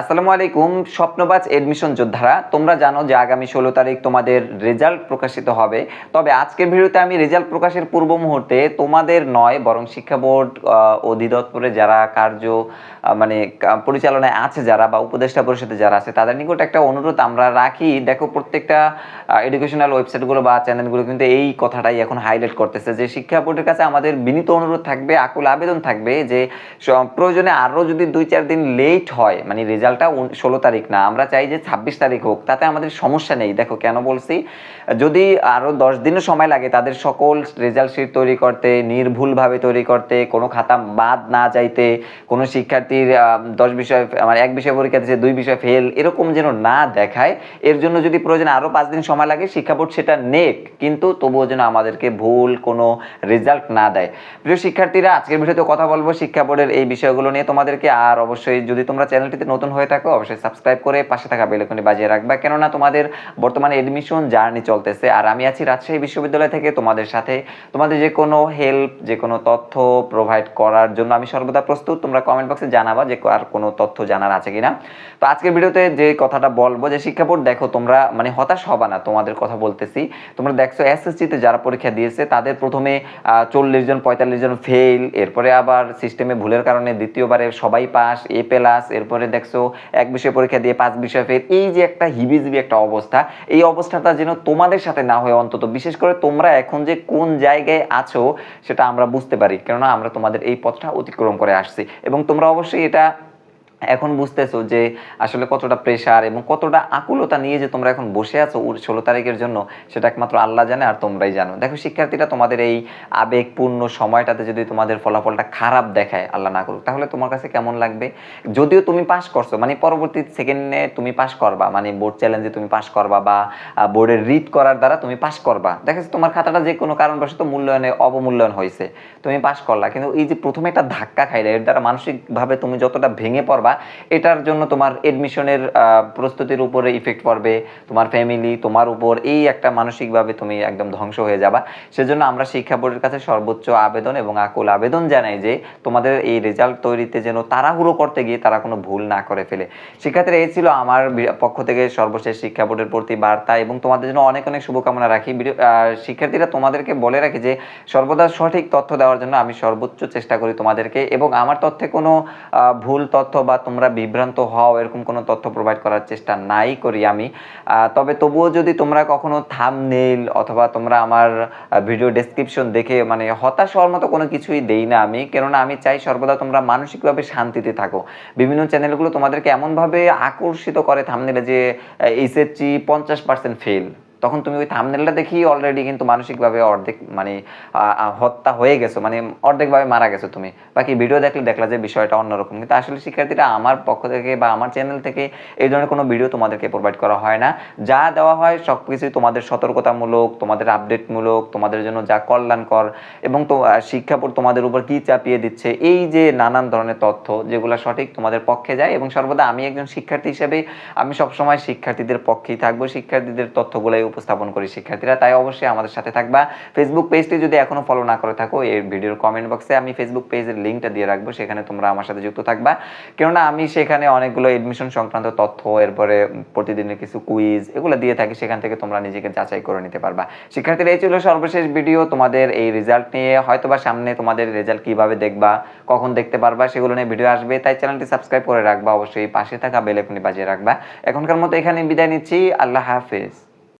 আসসালামু আলাইকুম, স্বপ্নবাজ এডমিশন যোদ্ধারা। তোমরা জানো যে আগামী ষোলো তারিখ তোমাদের রেজাল্ট প্রকাশিত হবে। তবে আজকের ভিডিওতে আমি রেজাল্ট প্রকাশের পূর্ব মুহূর্তে তোমাদের নয়, বরং শিক্ষা বোর্ড অধিদপ্তরে যারা কার্য মানে পরিচালনায় আছে যারা বা উপদেষ্টা পরিষদে যারা আছে, তাদের নিকট একটা অনুরোধ আমরা রাখি। দেখো, প্রত্যেকটা এডুকেশনাল ওয়েবসাইটগুলো বা চ্যানেলগুলো কিন্তু এই কথাটাই এখন হাইলাইট করতেছে যে শিক্ষা বোর্ডের কাছে আমাদের বিনীত অনুরোধ থাকবে, আকুল আবেদন থাকবে যে প্রয়োজনে আরও যদি দুই চার দিন লেট হয় মানে রেজাল্টটা ষোলো তারিখ না, আমরা চাই যে ছাব্বিশ তারিখ হোক, তাতে আমাদের সমস্যা নেই। দেখো, কেন বলছি? যদি আরও দশ দিনও সময় লাগে, তাদের সকল রেজাল্ট শিট তৈরি করতে, নির্ভুলভাবে তৈরি করতে, কোনো খাতা বাদ না যাইতে, কোনো শিক্ষার্থীর দশ বিষয় মানে এক বিষয় পরীক্ষা দিচ্ছে দুই বিষয় ফেল এরকম যেন না দেখায়, এর জন্য যদি প্রয়োজন আরও পাঁচ দিন সময় লাগে, শিক্ষা বোর্ড সেটা নেক, কিন্তু তবুও যেন আমাদেরকে ভুল কোনো রেজাল্ট না দেয়। প্রিয় শিক্ষার্থীরা, আজকের ভিডিওতে কথা বলব শিক্ষা বোর্ডের এই বিষয়গুলো নিয়ে। তোমাদেরকে আর অবশ্যই যদি তোমরা চ্যানেলটিতে নতুন হয়ে থাকো, অবশ্যই সাবস্ক্রাইব করে পাশে থাকা বেলকনি বাজিয়ে রাখবা। কেননা তোমাদের বর্তমানে এডমিশন জার্নি চলতেছে, আর আমি আছি রাজশাহী বিশ্ববিদ্যালয় থেকে তোমাদের সাথে। তোমাদের যে কোনো হেল্প যে কোনো তথ্য প্রোভাইড করার জন্য আমি সর্বদা প্রস্তুত। তোমরা কমেন্ট বক্সে জানাবা যে আর কোনো তথ্য জানার আছে কিনা। তো আজকের ভিডিওতে যে কথাটা বলব, যে শিক্ষা বোর্ড, দেখো তোমরা মানে হতাশ হবা না, তোমাদের কথা বলতেছি। তোমরা দেখছ এসএসসিতে যারা পরীক্ষা দিয়েছে, তাদের প্রথমে চল্লিশ জন, পঁয়তাল্লিশ জন ফেল এরপরে আবার সিস্টেমে ভুলের কারণে দ্বিতীয়বারে সবাই পাস এ প্লাস এরপরে দেখছ এক বিষয় পরীক্ষা দিয়ে পাঁচ বিষয় ফের এই যে একটা হিবিজিবি একটা অবস্থা, এই অবস্থাটা যেন তোমাদের সাথে না হয় অন্তত। বিশেষ করে তোমরা এখন যে কোন জায়গায় আছো, সেটা আমরা বুঝতে পারি। কেননা আমরা তোমাদের এই পথটা অতিক্রম করে আসছি। এবং তোমরা অবশ্যই এটা এখন বুঝতেছো যে আসলে কতটা প্রেশার এবং কতটা আকুলতা নিয়ে যে তোমরা এখন বসে আছো ষোলো তারিখের জন্য, সেটা একমাত্র আল্লাহ জানে আর তোমরাই জানো। দেখো, শিক্ষার্থীরা তোমাদের এই আবেগপূর্ণ সময়টাতে যদি তোমাদের ফলাফলটা খারাপ দেখায়, আল্লাহ না করুক, তাহলে তোমার কাছে কেমন লাগবে? যদিও তুমি পাস করছ মানে পরবর্তী সেকেন্ডে তুমি পাস করবা মানে বোর্ড চ্যালেঞ্জে তুমি পাস করবা বা বোর্ডের রিড করার দ্বারা তুমি পাস করবা। দেখা, তোমার খাতাটা যে কোনো কারণবশত মূল্যায়নে অবমূল্যায়ন হয়েছে, তুমি পাস করলা। কিন্তু এই যে প্রথমে একটা ধাক্কা খাইলে, এর দ্বারা মানসিকভাবে তুমি যতটা ভেঙে পড়বা এটার জন্য তোমার এডমিশনের প্রস্তুতির উপরে ইফেক্ট পড়বে, তোমার ফ্যামিলি তোমার উপর এই একটা মানসিকভাবে তুমি একদম ধ্বংস হয়ে যাবা। সেজন্য আমরা শিক্ষা বোর্ডের কাছে সর্বোচ্চ আবেদন এবং আকুল আবেদন জানাই যে, তোমাদের এই রেজাল্ট তৈরিতে যেন তাড়াহুড়ো করতে গিয়ে তারা কোনো ভুল না করে ফেলে। শিক্ষার্থীরা, এই ছিল আমার পক্ষ থেকে সর্বশেষ শিক্ষা বোর্ডের প্রতি বার্তা এবং তোমাদের জন্য অনেক অনেক শুভকামনা রাখি। শিক্ষার্থীরা, তোমাদেরকে বলে রাখি যে, সর্বদা সঠিক তথ্য দেওয়ার জন্য আমি সর্বোচ্চ চেষ্টা করি তোমাদেরকে এবং আমার তথ্যে কোনো ভুল তথ্য বা তোমরা বিভ্রান্ত হও, এরকম কোনো তথ্য প্রোভাইড করার চেষ্টা নাই করি আমি। তবে তবুও যদি তোমরা কখনো থাম থামনেল অথবা তোমরা আমার ভিডিও ডেসক্রিপশন দেখে মানে হতাশ হওয়ার মতো কোনো কিছুই দেই না আমি। কেননা আমি চাই সর্বদা তোমরা মানসিকভাবে শান্তিতে থাকো। বিভিন্ন চ্যানেলগুলো তোমাদেরকে এমনভাবে আকর্ষিত করে থামনেলে যে এইচএসসি পঞ্চাশ পার্সেন্ট ফেল তখন তুমি ওই থামনেলটা দেখি অলরেডি কিন্তু মানসিকভাবে অর্ধেক মানে হত্যা হয়ে গেছো মানে অর্ধেকভাবে মারা গেছো তুমি। বাকি ভিডিও দেখলে দেখলা যে বিষয়টা অন্যরকম। কিন্তু আসলে শিক্ষার্থীরা আমার পক্ষ থেকে বা আমার চ্যানেল থেকে এই ধরনের কোনো ভিডিও তোমাদেরকে প্রোভাইড করা হয় না। যা দেওয়া হয় সব কিছুই তোমাদের সতর্কতামূলক, তোমাদের আপডেটমূলক তোমাদের জন্য যা কল্যাণকর এবং তো শিক্ষাপুর তোমাদের উপর কি চাপিয়ে দিচ্ছে, এই যে নানান ধরনের তথ্য যেগুলো সঠিক তোমাদের পক্ষে যায় এবং সর্বদা আমি একজন শিক্ষার্থী হিসেবে আমি সবসময় শিক্ষার্থীদের পক্ষেই থাকব। শিক্ষার্থীদের তথ্যগুলাই উপস্থাপন করি শিক্ষার্থীরা, তাই অবশ্যই আমাদের সাথে থাকবা। ফেসবুক পেজটি যদি এখনও ফলো না করে থাকো, এই ভিডিওর কমেন্ট বক্সে আমি ফেসবুক পেজের লিঙ্কটা দিয়ে রাখব, সেখানে তোমরা আমার সাথে যুক্ত থাকবা। কেননা আমি সেখানে অনেকগুলো এডমিশন সংক্রান্ত তথ্য, এরপরে প্রতিদিনের কিছু কুইজ এগুলো দিয়ে থাকি, সেখান থেকে তোমরা নিজেকে যাচাই করে নিতে পারবা। শিক্ষার্থীরা, এই ছিল সর্বশেষ ভিডিও তোমাদের এই রেজাল্ট নিয়ে হয়তোবা সামনে তোমাদের রেজাল্ট কীভাবে দেখবা, কখন দেখতে পারবা, সেগুলো নিয়ে ভিডিও আসবে। তাই চ্যানেলটি সাবস্ক্রাইব করে রাখবা, অবশ্যই পাশে থাকা বেল বাজিয়ে রাখবা। এখনকার মতো এখানে বিদায় নিচ্ছি, আল্লাহ হাফেজ।